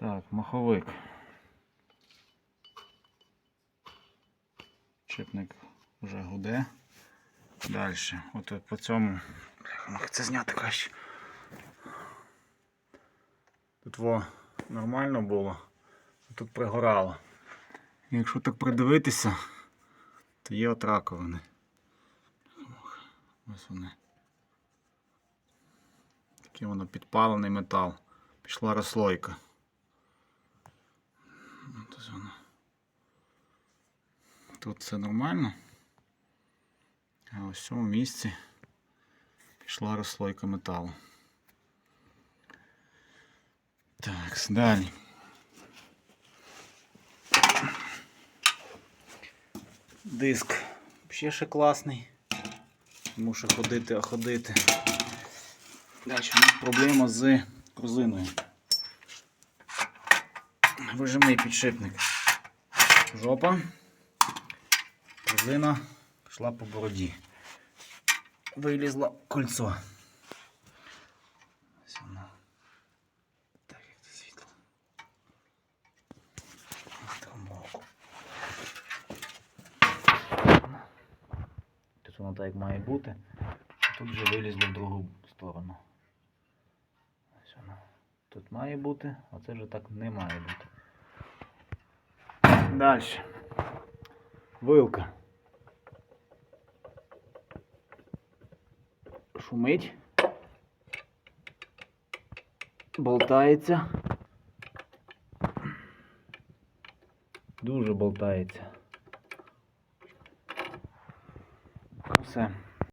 Так, маховик. Чипник вже гуде. Далі. От от по цьому. Бляха, Це зняти краще. Тут во нормально було, а тут пригорало. Якщо так придивитися, то є от раковини. Ось вони. Такий воно підпалений метал. Пішла розслойка. От ось воно. Тут все нормально. А ось в цьому місці пішла розслойка металу. Так, далі. Диск ще ще класний. Мушу ходити, а ходити. Далі у нас проблема з корзиною. Вижимний підшипник. Жопа. Корзина пішла по бороді. Вилізло кольцо. Ось воно. Так, як це світло. Ось. Тут воно так як має бути. Тут вже вилізло в другу сторону. Ось воно. Тут має бути, а це вже так не має бути. Далі. Вилка. Шумить. Болтається. Дуже болтається. Все.